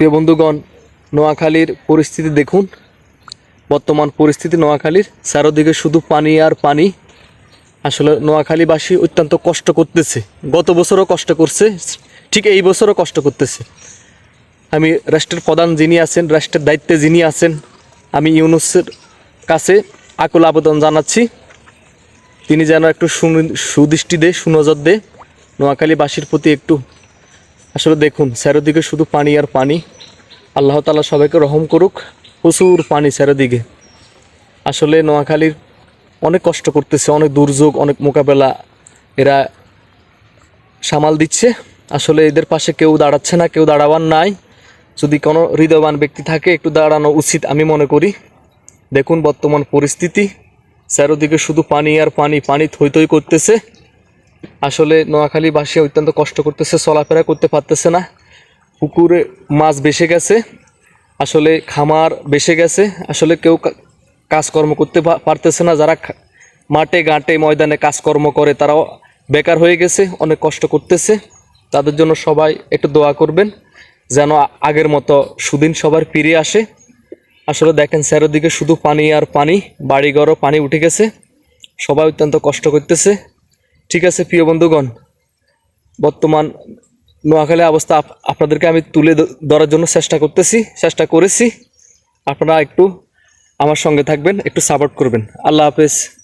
প্রিয় বন্ধুগণ, নোয়াখালীর পরিস্থিতি দেখুন। বর্তমান পরিস্থিতি নোয়াখালীর। চারোদিকে শুধু পানি আর পানি। আসলে নোয়াখালীবাসী অত্যন্ত কষ্ট করতেছে। গত বছরও কষ্ট করছে, ঠিক এই বছরও কষ্ট করতেছে। আমি রাষ্ট্রের প্রধান যিনি আছেন, রাষ্ট্রের দায়িত্বে যিনি আছেন, আমি ইউনুসের কাছে আকুল আবেদন জানাচ্ছি। তিনি যেন একটু সুদৃষ্টি দে সুনজর দে নোয়াখালীবাসীর প্রতি একটু আসলে দেখুন, চারিদিকে শুধু পানি আর পানি। আল্লাহ তালা সবাইকে রহম করুক, প্রচুর পানি চারিদিকে। আসলে নোয়াখালীর অনেক কষ্ট করতেছে, অনেক দুর্যোগ, অনেক মোকাবেলা এরা সামাল দিচ্ছে। আসলে এদের পাশে কেউ দাঁড়াচ্ছে না, কেউ দাঁড়াবার নাই। যদি কোনো হৃদয়বান ব্যক্তি থাকে, একটু দাঁড়ানো উচিত আমি মনে করি। দেখুন বর্তমান পরিস্থিতি, চারোদিকে শুধু পানি আর পানি পানি থই থই করতেছে। আসলে নোয়াখালীবাসী অত্যন্ত কষ্ট করতেছে, চলাফেরা করতে পারতেছে না। পুকুরে মাছ বেসে গেছে, আসলে খামার বেসে গেছে, আসলে কেউ কাজকর্ম করতে পারতেছে না। যারা মাঠে ঘাটে ময়দানে কাজকর্ম করে, তারাও বেকার হয়ে গেছে, অনেক কষ্ট করতেছে। তাদের জন্য সবাই একটু দোয়া করবেন, যেন আগের মতো সুদিন সবার ফিরে আসে। আসলে দেখেন স্যারের দিকে শুধু পানি আর পানি, বাড়িঘরও পানি উঠে গেছে। সবাই অত্যন্ত কষ্ট করতেছে। ঠিক আছে, প্রিয় বন্ধুগণ, বর্তমান নোয়াখালী অবস্থা আপ- আপনাদেরকে আমি তুলে ধরার জন্য চেষ্টা করতেছি, চেষ্টা করেছি। আপনারা একটু আমার সঙ্গে থাকবেন, একটু সাপোর্ট করবেন। আল্লাহ হাফেজ।